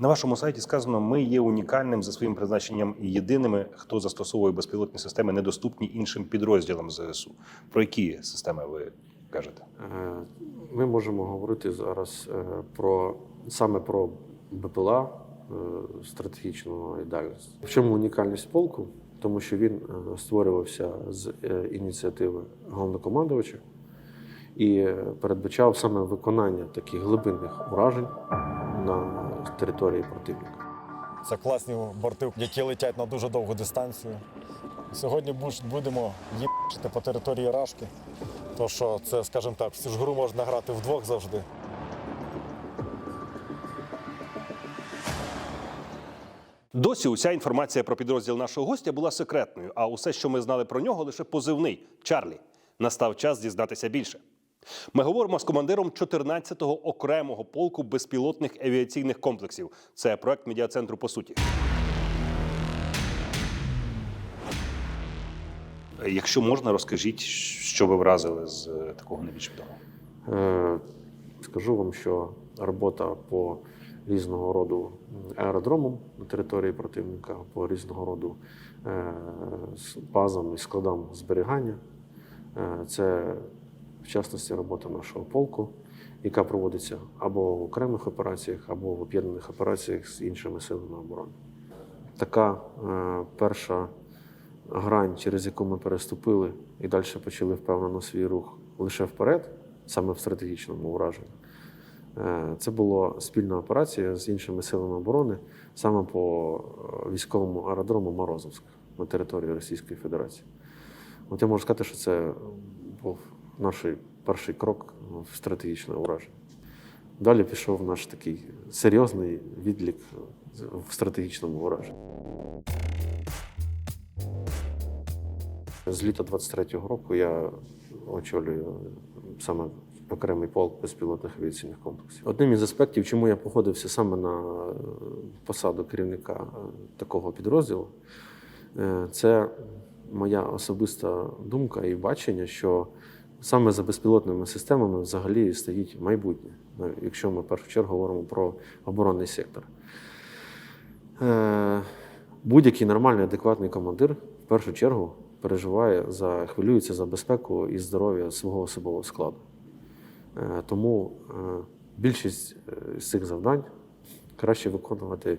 На вашому сайті сказано, ми є унікальним за своїм призначенням і єдиними, хто застосовує безпілотні системи, недоступні іншим підрозділам ЗСУ. Про які системи ви кажете? Е, Ми можемо говорити зараз е, про саме про БПЛА е, стратегічного дальності. В чому унікальність полку? Тому що він створювався з ініціативи головнокомандувача і передбачав саме виконання таких глибинних уражень на території противника. Це класні борти, які летять на дуже довгу дистанцію. Сьогодні будемо їбачити по території Рашки, то що це, скажімо так, всю ж гру можна грати вдвох завжди. Досі уся інформація про підрозділ нашого гостя була секретною, а усе, що ми знали про нього, лише позивний Чарлі. Настав час дізнатися більше. Ми говоримо з командиром 14-го окремого полку безпілотних авіаційних комплексів. Це проект медіа-центру по суті. Якщо можна, розкажіть, що ви вразили з е, такого найбільш відомого. Е, Скажу вам, що робота по різного роду аеродромам на території противника, по різного роду е, базам і складам зберігання. Це в частності робота нашого полку, яка проводиться або в окремих операціях, або в об'єднаних операціях з іншими силами оборони. Така е, перша грань, через яку ми переступили і далі почали впевнено свій рух лише вперед, саме в стратегічному ураженні. Е, Це була спільна операція з іншими силами оборони саме по е, військовому аеродрому Морозовськ на території Російської Федерації. От я можу сказати, що це був наш перший крок в стратегічне ураження. Далі пішов наш такий серйозний відлік в стратегічному ураженні. З літа 23-го року я очолюю саме окремий полк безпілотних авіаційних комплексів. Одним із аспектів, чому я погодився саме на посаду керівника такого підрозділу, е, це моя особиста думка і бачення, що саме за безпілотними системами взагалі стоїть майбутнє, ну, якщо ми в першу чергу говоримо про оборонний сектор. Е, Будь-який нормальний, адекватний командир в першу чергу переживає за хвилюється за безпеку і здоров'я свого особового складу. Е, Тому е, більшість з цих завдань краще виконувати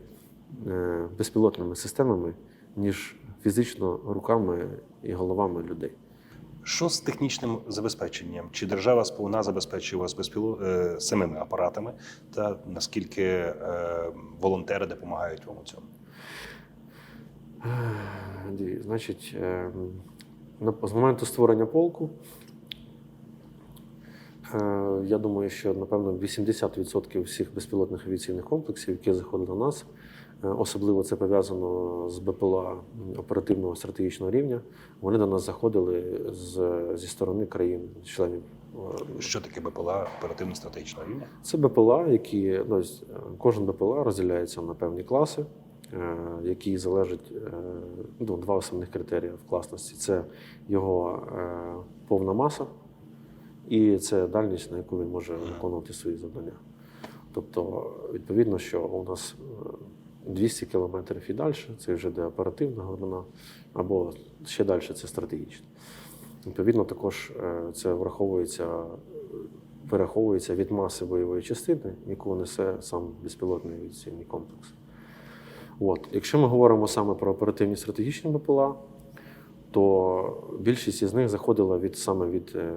безпілотними системами, ніж фізично руками і головами людей. Що з технічним забезпеченням? Чи держава сповна забезпечує вас безпіло... е, самими апаратами? Та наскільки е, волонтери допомагають вам у цьому? Значить, е, з моменту створення полку, е, я думаю, що напевно 80% всіх безпілотних авіаційних комплексів, які заходили до нас, е, особливо це пов'язано з БПЛА оперативного стратегічного рівня, вони до нас заходили з, зі сторони країн-членів е, Що таке БПЛА оперативно стратегічного рівня? це БПЛА, які ну, е, кожен БПЛА розділяється на певні класи, е, які залежать е, ну, два основних критерії в класності: це його е, повна маса і це дальність, на яку він може виконувати свої завдання. Тобто, відповідно, що у нас е, 200 кілометрів і далі, це вже де оперативна глибина, або ще далі це стратегічно. Відповідно, також е, це враховується вираховується від маси бойової частини, яку несе сам безпілотний авіаційний комплекс. От. Якщо ми говоримо саме про оперативні стратегічні БПЛА, то більшість із них заходила від, саме від е,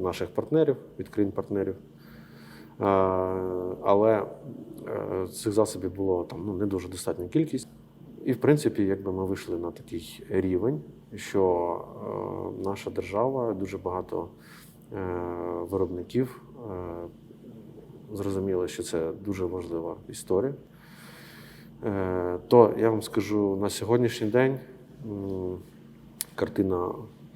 наших партнерів, від країн-партнерів. Е, але е, цих засобів було там, ну, не дуже достатня кількість. І, в принципі, якби ми вийшли на такий рівень, що е, наша держава дуже багато виробників зрозуміли, що це дуже важлива історія. То я вам скажу на сьогоднішній день картина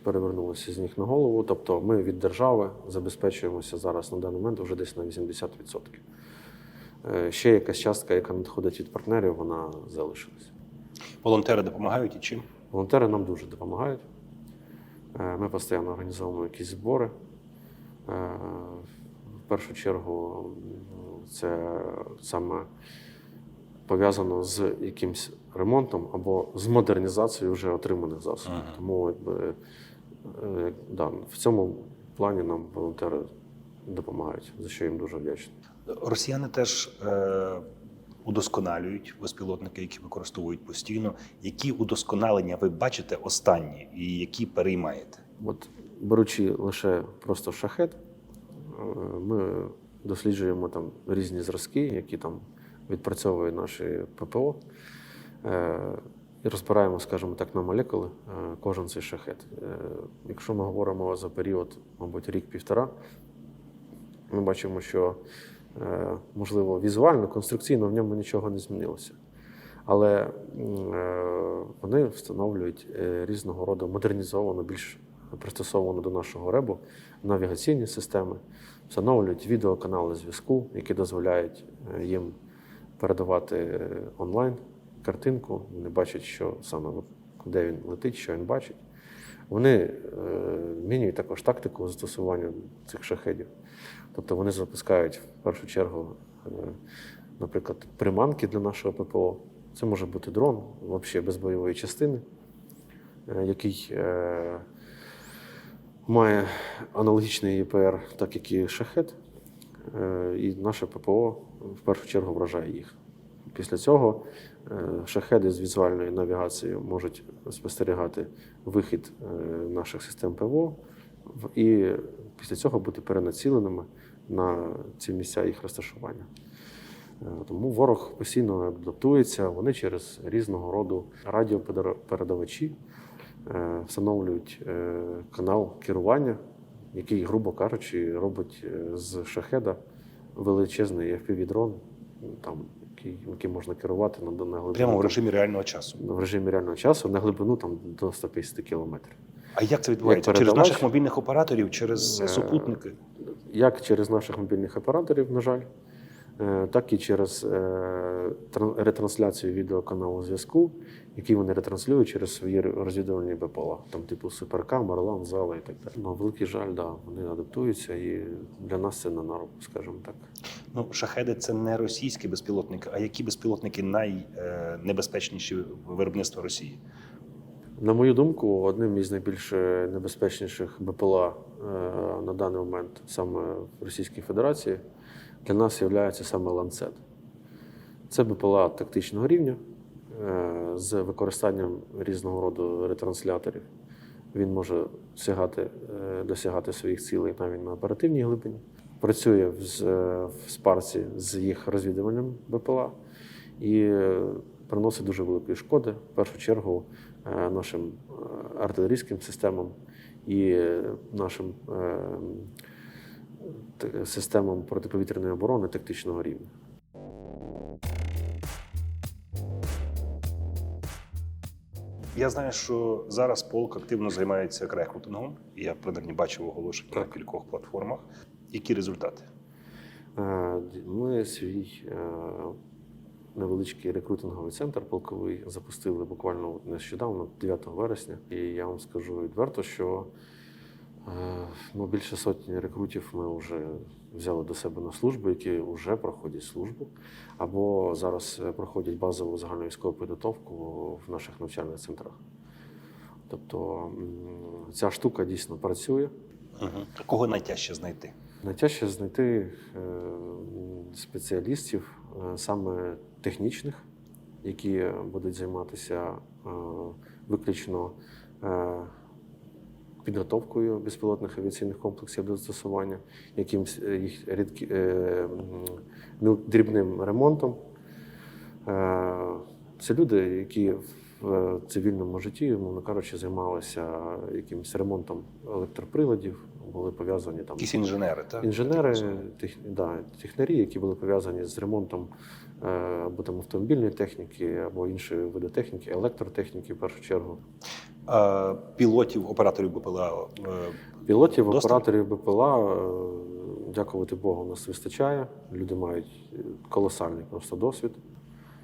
перевернулася з ніг на голову. Тобто ми від держави забезпечуємося зараз на даний момент вже десь на 80%. Е, Ще якась частка, яка надходить від партнерів, вона залишилась. Волонтери допомагають і чим? Волонтери нам дуже допомагають. Е, Ми постійно організовуємо якісь збори. Е, В першу чергу це саме пов'язано з якимсь ремонтом або з модернізацією вже отриманих засобів. Ага. Тому якби, да, в цьому плані нам волонтери допомагають, за що їм дуже вдячний. Росіяни теж е, удосконалюють безпілотники, які використовують постійно. Які удосконалення ви бачите останні і які переймаєте? От беручи лише просто шахет, е, ми досліджуємо там різні зразки, які там відпрацьовує наші ППО, е, і розбираємо, скажімо так, на молекули е, кожен цей шахет. Е, Якщо ми говоримо за період, мабуть, рік-півтора, ми бачимо, що е, можливо візуально, конструкційно в ньому нічого не змінилося. Але вони встановлюють різного роду модернізовану, більш пристосовану до нашого ребу навігаційні системи, встановлюють відеоканали зв'язку, які дозволяють їм передавати онлайн картинку. Вони бачать, що саме де він летить, що він бачить. Вони е, змінюють також тактику застосування цих шахедів. Тобто вони запускають в першу чергу, е, наприклад, приманки для нашого ППО. Це може бути дрон, взагалі без бойової частини, е, який має аналогічний ЄПР, так як і шахет. І наше ППО в першу чергу вражає їх. Після цього е, шахеди з візуальною навігацією можуть спостерігати вихід е, наших систем ПВО і після цього бути перенаціленими на ці місця їх розташування. Е, Тому ворог постійно адаптується, вони через різного роду радіопередавачі встановлюють канал керування, який, грубо кажучи, робить з шахеда величезний FPV-дрон, там, який, яким можна керувати на, на глибину Прямо в режимі реального часу. в режимі реального часу на глибину там, до 150 кілометрів. А як це відбувається? Як Через наших мобільних операторів, через Е, супутники? Як через наших мобільних операторів, на жаль, так і через е, тран- ретрансляцію відеоканалу зв'язку, який вони ретранслюють через свої розвідувальні БПЛА, там типу Суперкам, Орлан, Зала і так далі. На великий жаль, да, вони адаптуються, і для нас це не на руку, скажімо так. Ну, шахеди це не російські безпілотники. А які безпілотники найнебезпечніші виробництва Росії? На мою думку, одним із найбільш е, небезпечніших БПЛА е, на даний момент саме в Російській Федерації для нас є саме ланцет. Це БПЛА тактичного рівня е, з використанням різного роду ретрансляторів. Він може сягати, е, досягати своїх цілей навіть на оперативній глибині. Працює в, е, спарці з їх розвідувальним БПЛА і приносить дуже великої шкоди, в першу чергу, нашим артилерійським системам і нашим системам протиповітряної оборони тактичного рівня. Я знаю, що зараз полк активно займається рекрутингом. Я принаймні бачив оголошення на кількох платформах. Які результати? Е, Ми свій е, невеличкий рекрутинговий центр полковий запустили буквально нещодавно, 9 вересня. І я вам скажу відверто, що ну, більше сотні рекрутів ми вже взяли до себе на службу, які вже проходять службу, або зараз е, проходять базову загальновійськову підготовку в наших навчальних центрах. Тобто ця штука дійсно працює. Угу. Кого найтяжче знайти? Найтяжче знайти е, спеціалістів е, саме технічних, які будуть займатися е, виключно е, підготовкою безпілотних авіаційних комплексів до застосування, якимсь е, їх рідкі, е, дрібним ремонтом. Е, Це люди, які в цивільному житті, мовно кажучи, займалися якимось ремонтом електроприладів, були пов'язані там Якісь інженери, так? Інженери, тех, да, технарі, які були пов'язані з ремонтом або там автомобільної техніки, або іншої види техніки, електротехніки в першу чергу. Пілотів, операторів БПЛА. е, Пілотів, Достатньо? операторів БПЛА, е, дякувати Богу, у нас вистачає. Люди мають е, колосальний просто досвід.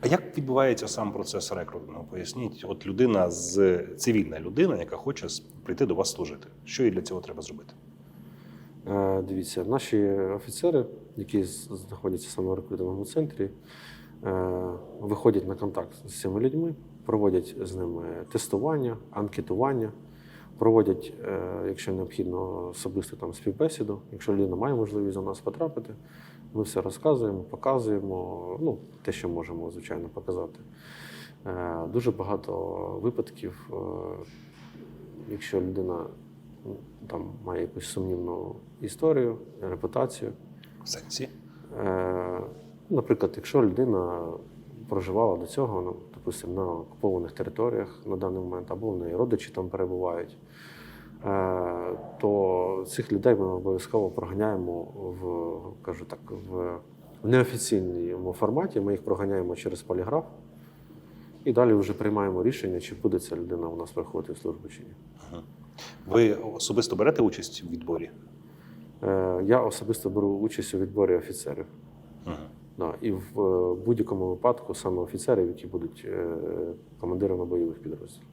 А як відбувається сам процес рекрутингу? Поясніть, от людина з цивільна людина, яка хоче прийти до вас служити. Що їй для цього треба зробити? Дивіться, наші офіцери, які знаходяться саме в рекрутинговому центрі, виходять на контакт з цими людьми, проводять з ними тестування, анкетування, проводять, е, якщо необхідно, особисто там співбесіду. Якщо людина має можливість до нас потрапити, ми все розказуємо, показуємо, ну, те, що можемо, звичайно, показати. Е, Дуже багато випадків, е, якщо людина там має якусь сумнівну історію, репутацію. Е, Наприклад, якщо людина проживала до цього, ну, допустимо, на окупованих територіях на даний момент, або в неї родичі там перебувають, е, то цих людей ми обов'язково проганяємо в, кажу так, в неофіційному форматі. Ми їх проганяємо через поліграф. І далі вже приймаємо рішення, чи буде ця людина у нас приходити в службу чи ні. Ви особисто берете участь у відборі? Е, Я особисто беру участь у відборі офіцерів. Да, і в е, будь-якому випадку саме офіцерів, які будуть е, командирами бойових підрозділів.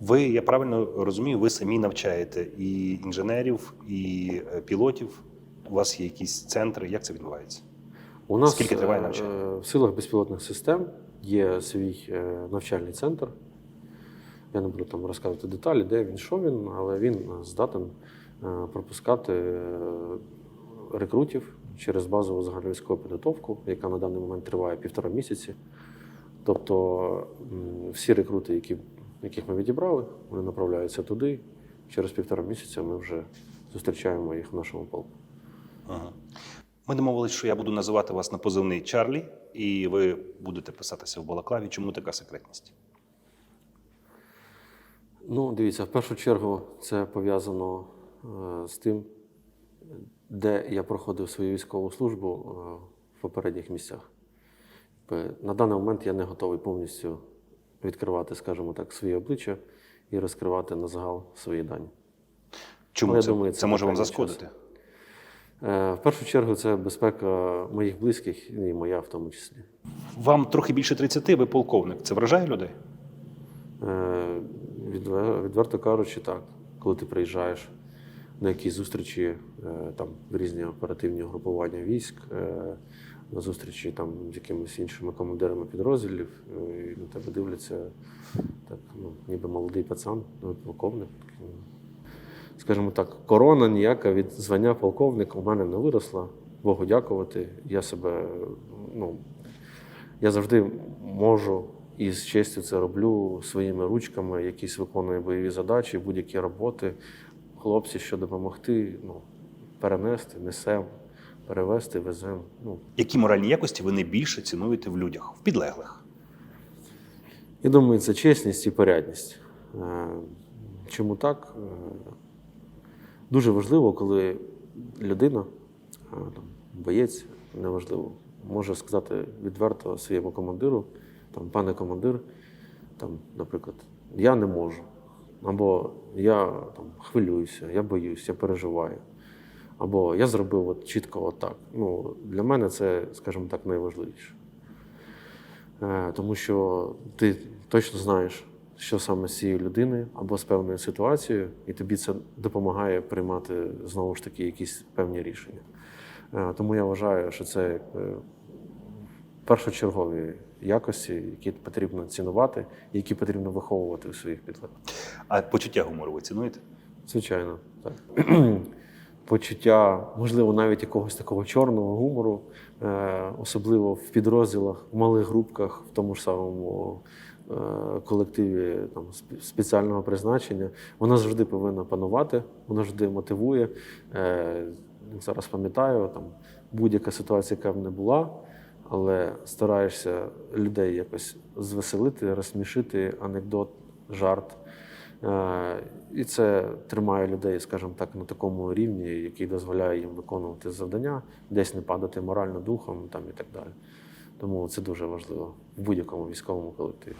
Ви, я правильно розумію, ви самі навчаєте і інженерів, і е, пілотів. У вас є якісь центри. Як це відбувається? У нас Скільки триває навчання? в силах безпілотних систем є свій навчальний центр. Я не буду там розказувати деталі, де він, що він, але він здатен пропускати рекрутів через базову загальновійськову підготовку, яка на даний момент триває півтора місяці. Тобто всі рекрути, які, яких ми відібрали, вони направляються туди. Через півтора місяця ми вже зустрічаємо їх в нашому полку. Ага. Ми домовились, що я буду називати вас на позивний Чарлі, і ви будете писатися в балаклаві. Чому така секретність? Ну, дивіться, в першу чергу це пов'язано е, з тим, де я проходив свою військову службу е, в попередніх місцях. На даний момент я не готовий повністю відкривати, скажімо так, свої обличчя і розкривати на загал свої дані. Чому я це, думаю, це, це може вам зашкодити? Е, В першу чергу це безпека моїх близьких і моя в тому числі. Вам трохи більше 30, ви полковник. Це вражає людей? Е, відве- Відверто кажучи, так. Коли ти приїжджаєш на якісь зустрічі, е, там різні оперативні групування військ, е, на зустрічі там з якимись іншими командирами підрозділів, е, і на тебе дивляться так, ну, ніби молодий пацан, ну, полковник. Скажімо так, корона ніяка від звання полковника у мене не виросла. Богу дякувати. Я себе, ну, я завжди можу і з честю це роблю своїми ручками, якісь виконую бойові задачі, будь-які роботи. Хлопці, що допомогти, ну, перенести, несемо, перевезти, веземо. Ну, Які моральні якості ви найбільше цінуєте в людях, в підлеглих? Я думаю, це чесність і порядність. Е, Чому так? Е, Дуже важливо, коли людина, е, там, боєць, неважливо, може сказати відверто своєму командиру, там, пане командир, там, наприклад, я не можу. Або я там, хвилююся, я боюсь, я переживаю. Або я зробив от чітко отак. Ну, для мене це, скажімо так, найважливіше. Е, Тому що ти точно знаєш, що саме з цією людиною або з певною ситуацією, і тобі це допомагає приймати знову ж таки якісь певні рішення. Е, Тому я вважаю, що це якби, першочергові якості, які потрібно цінувати, які потрібно виховувати у своїх підлеглих. А почуття гумору ви цінуєте? Звичайно, так. Почуття, можливо, навіть якогось такого чорного гумору, е, особливо в підрозділах, в малих групках, в тому ж самому е, колективі там, спеціального призначення, вона завжди повинна панувати, вона завжди мотивує. Е, Зараз пам'ятаю, там будь-яка ситуація, яка б не була, але стараєшся людей якось звеселити, розсмішити, анекдот, жарт. Е, І це тримає людей, скажімо так, на такому рівні, який дозволяє їм виконувати завдання, десь не падати морально духом там, і так далі. Тому це дуже важливо в будь-якому військовому колективі.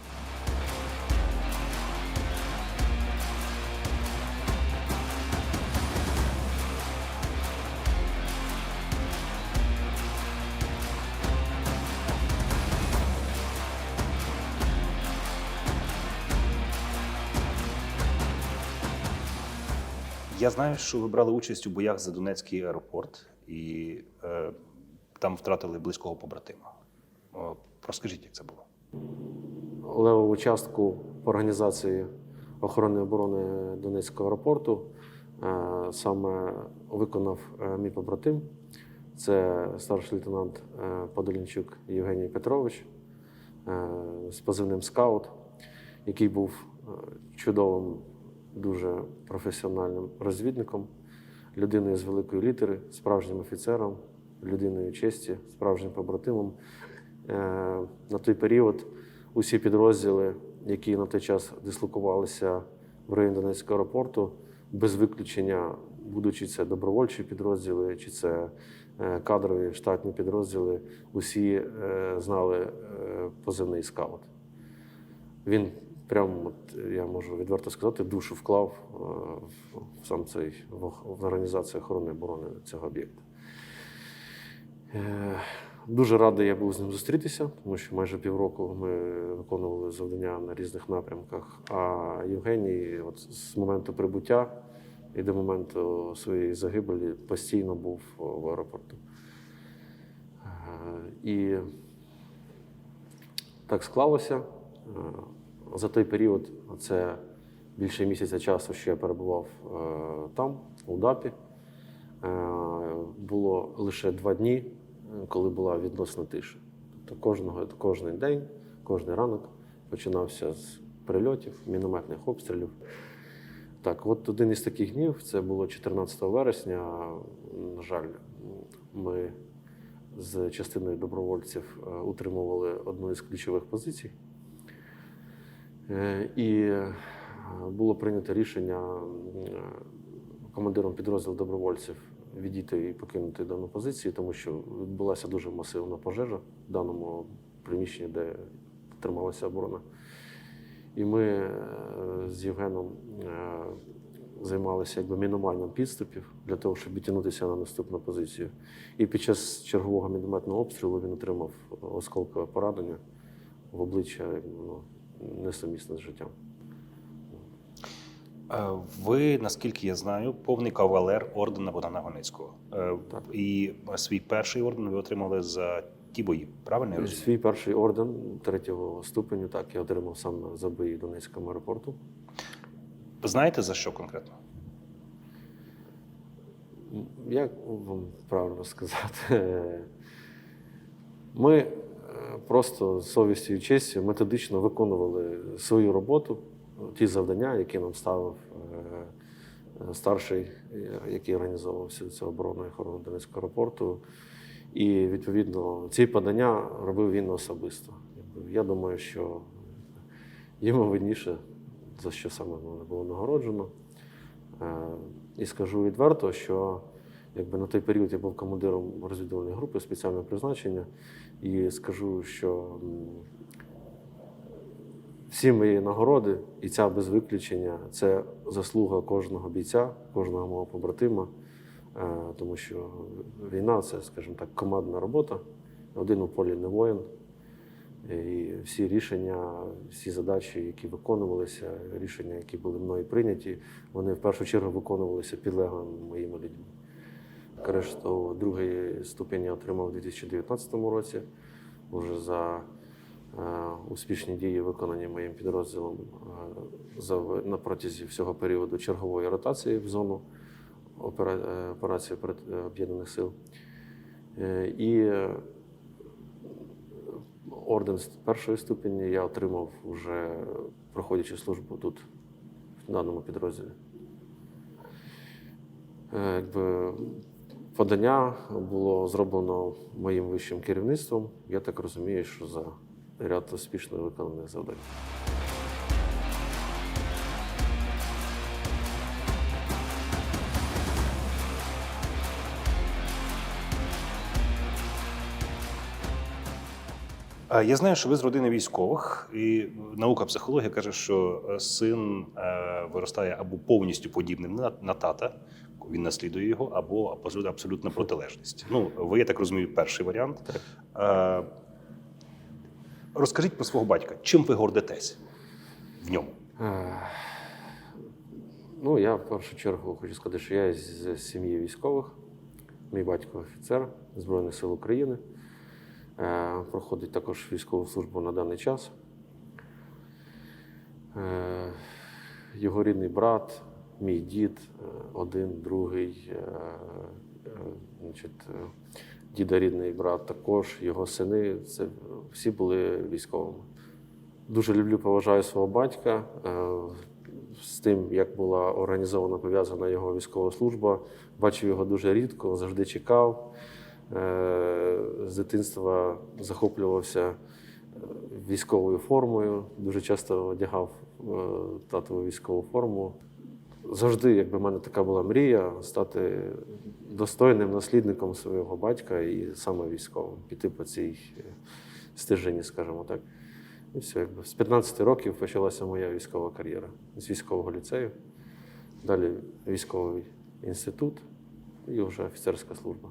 Я знаю, що ви брали участь у боях за Донецький аеропорт і е, там втратили близького побратима. Розкажіть, як це було. левову частку організації охорони оборони Донецького аеропорту е, саме виконав е, мій побратим. Це старший лейтенант е, Подолінчук Євгеній Петрович е, з позивним Скаут, який був чудовим, дуже професіональним розвідником, людиною з великої літери, справжнім офіцером, людиною честі, справжнім побратимом. Е, На той період усі підрозділи, які на той час дислокувалися в районі Донецького аеропорту, без виключення, будучи це добровольчі підрозділи, чи це е, кадрові штатні підрозділи, усі е, знали позивний скаут. Він прямо, от, я можу відверто сказати, душу вклав е, в- сам цей в- організацію охорони оборони цього об'єкта. Е, Дуже радий я був з ним зустрітися, тому що майже півроку ми виконували завдання на різних напрямках. А Євгеній, от з моменту прибуття і до моменту своєї загибелі, постійно був в аеропорту. Е, І так склалося. За той період, це більше місяця часу, що я перебував е, там, у ДАПі. Е, Було лише два дні, коли була відносна тиша. Тобто кожного, кожен день, кожен ранок починався з прильотів, мінометних обстрілів. Так, от один із таких днів це було 14 вересня. На жаль, ми з частиною добровольців е, утримували одну із ключових позицій. Е, І е, було прийнято рішення е, командиром підрозділу добровольців відійти і покинути дану позицію, тому що відбулася дуже масивна пожежа в даному приміщенні, де трималася оборона. І ми з Євгеном займалися якби мінуванням підступів для того, щоб відтягнутися на наступну позицію. І під час чергового мінометного обстрілу він отримав осколкове поранення в обличчя ну, несумісне з життям. Е, Ви, наскільки я знаю, повний кавалер ордена Богдана Гоницького. Е, І свій перший орден ви отримали за ті бої. Правильно я розумію? Свій перший орден третього ступеню, так, я отримав саме за бої в Донецькому аеропорту. Знаєте за що конкретно? Як вам правильно сказати? Ми просто з совістю і честю методично виконували свою роботу, ті завдання, які нам ставив е, е, старший, е, який організовував всю цю оборону і охорону Донецького аеропорту. І відповідно ці подання робив він особисто. Я думаю, що йому видніше, за що саме мене було нагороджено. І скажу відверто, що якби на той період я був командиром розвідувальної групи спеціального призначення, і скажу, що всі мої нагороди, і ця без виключення, це заслуга кожного бійця, кожного мого побратима, Е, тому що війна це, скажімо так, командна робота. Один у полі не воїн. І всі рішення, всі задачі, які виконувалися, рішення, які були мною прийняті, вони в першу чергу виконувалися підлеглими моїми людьми. Крешту другий ступінь я отримав у 2019 році, вже за е, успішні дії, виконані моїм підрозділом е, на протязі всього періоду чергової ротації в зону е, операції Об'єднаних сил. І орден першої ступені я отримав вже проходячи службу тут, в даному підрозділі. Якби подання було зроблено моїм вищим керівництвом. Я так розумію, що за ряд успішно виконаних завдань. Я знаю, що ви з родини військових, і наука психологія каже, що е, син е, виростає або повністю подібним на тата, він наслідує його, або абсолютно, абсолютна протилежність. Ну, ви, я так розумію, перший варіант. Е, Розкажіть про свого батька. Чим ви гордитесь в ньому? Е, Ну, я в першу чергу хочу сказати, що я з сім'ї військових. Мій батько офіцер Збройних сил України. Е, Проходить також військову службу на даний час. Його рідний брат, мій дід, е, один, другий, е, е, значить, діда рідний брат також, його сини. Це всі були військовими. Дуже люблю, поважаю свого батька. З тим, як була організована пов'язана його військова служба, бачив його дуже рідко, завжди чекав. З дитинства захоплювався військовою формою, дуже часто одягав татову військову форму. Завжди, якби в мене така була мрія, стати достойним наслідником свого батька і саме військовим, піти по цій е, стежині, скажімо так. І все, якби з 15 років почалася моя військова кар'єра з військового ліцею, далі військовий інститут і вже офіцерська служба.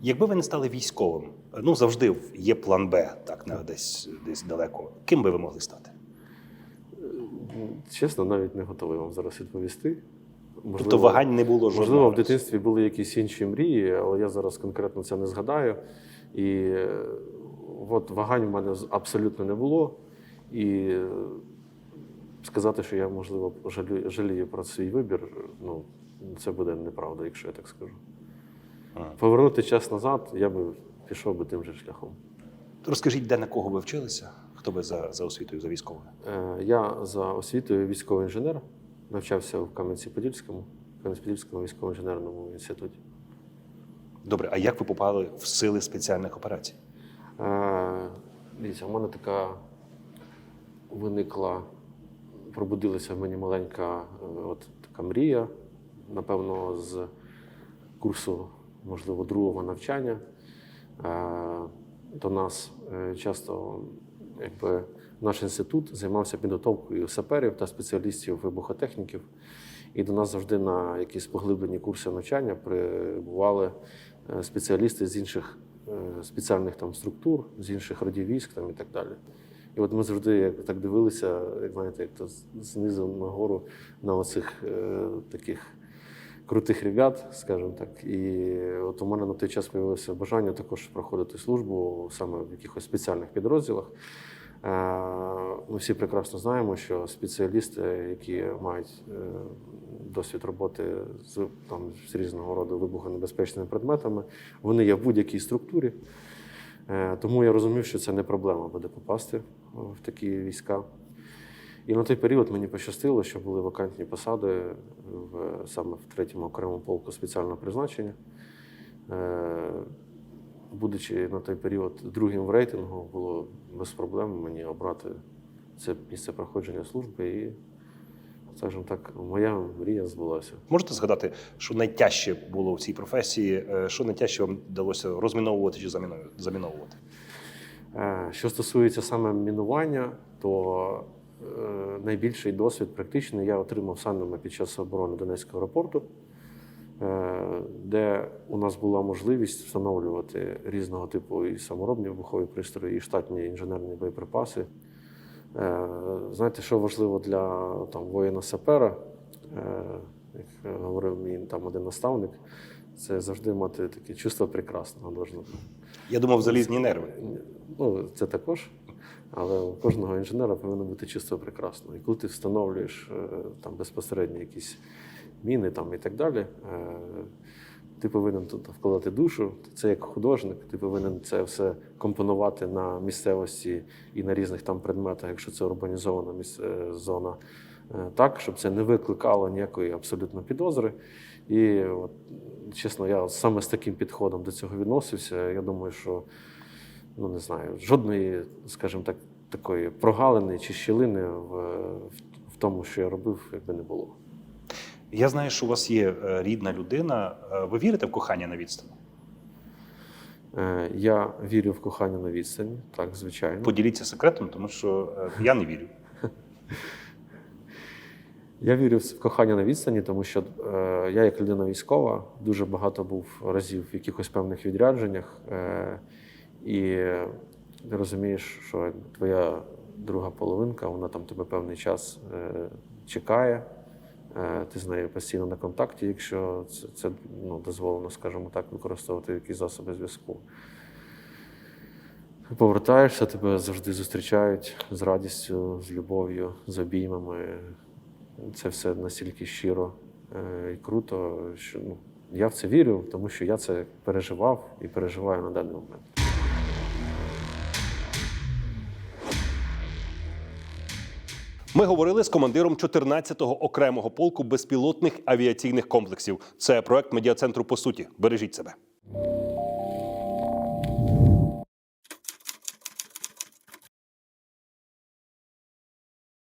Якби ви не стали військовим, ну завжди є план Б, так на десь десь далеко. Ким би ви могли стати? Чесно, навіть не готовий вам зараз відповісти. Тобто вагань не було жодного. Можливо, в дитинстві були якісь інші мрії, але я зараз конкретно це не згадаю. І е, от вагань в мене абсолютно не було. І е, сказати, що я, можливо, жалію, жалію про свій вибір, ну, це буде неправда, якщо я так скажу. Ага. Повернути час назад, я би пішов би тим же шляхом. Розкажіть, де на кого ви вчилися? Хто ви за, за освітою, за військовою? Е, Я за освітою військовий інженер, навчався в Кам'янці-Подільському, Кам'янці-Подільському військово-інженерному інституті. Добре, а як ви попали в сили спеціальних операцій? Е, Дивіться, у мене така виникла, пробудилася в мені маленька е, от така мрія, напевно, з курсу, можливо, другого навчання. Е, До нас часто, якби наш інститут займався підготовкою саперів та спеціалістів вибухотехніків. І до нас завжди на якісь поглиблені курси навчання прибували е, спеціалісти з інших е, спеціальних там структур, з інших родів військ там, і так далі. І от ми завжди як так дивилися, як знаєте, як то знизу нагору на оцих е, таких крутих ребят, скажімо так. І от у мене на той час з'явилося бажання також проходити службу саме в якихось спеціальних підрозділах. Е, Ми всі прекрасно знаємо, що спеціалісти, які мають е, досвід роботи з, там, з різного роду вибухонебезпечними предметами, вони є в будь-якій структурі. Е, Тому я розумів, що це не проблема буде попасти в такі війська. І на той період мені пощастило, що були вакантні посади в, саме в третьому окремому полку спеціального призначення. Е, Будучи на той період другим в рейтингу, було без проблем мені обрати це місце проходження служби, і, скажімо так, моя мрія збулася. Можете згадати, що найтяжче було в цій професії, е, що найтяжче вам вдалося розміновувати чи заміновувати? Е, Що стосується саме мінування, то найбільший досвід практичний я отримав саме під час оборони Донецького аеропорту, е, де у нас була можливість встановлювати різного типу і саморобні вибухові пристрої, і штатні інженерні боєприпаси. Е, Знаєте, що важливо для там, воїна-сапера, е, як говорив мій там один наставник, це завжди мати таке чувство прекрасного. должно. Я думав, залізні нерви. Ну, це також. Але у кожного інженера повинно бути чисто прекрасно. І коли ти встановлюєш е, там безпосередньо якісь міни там, і так далі, е, ти повинен тут вкладати душу. Це як художник, ти повинен це все компонувати на місцевості і на різних там предметах, якщо це урбанізована місце- зона, е, так, щоб це не викликало ніякої абсолютно підозри. І от, чесно, я саме з таким підходом до цього відносився. Я думаю, що ну не знаю, жодної, скажімо так, такої прогалини чи щілини в, в, в тому, що я робив, якби не було. Я знаю, що у вас є е, рідна людина. Е, Ви вірите в кохання на відстані? Е, я вірю в кохання на відстані, так, звичайно. Поділіться секретом, тому що я не вірю. Я вірю в кохання на відстані, тому що е, я, як людина військова, дуже багато був разів в якихось певних відрядженнях. Е, і ти розумієш, що твоя друга половинка, вона там тебе певний час е, чекає. Е, ти з нею постійно на контакті, якщо це, це ну, дозволено, скажімо так, використовувати якісь засоби зв'язку. Повертаєшся, тебе завжди зустрічають з радістю, з любов'ю, з обіймами. Це все настільки щиро е, і круто, що ну, я в це вірю, тому що я це переживав і переживаю на даний момент. Ми говорили з командиром 14-го окремого полку безпілотних авіаційних комплексів. Це проект медіа центру по суті. Бережіть себе.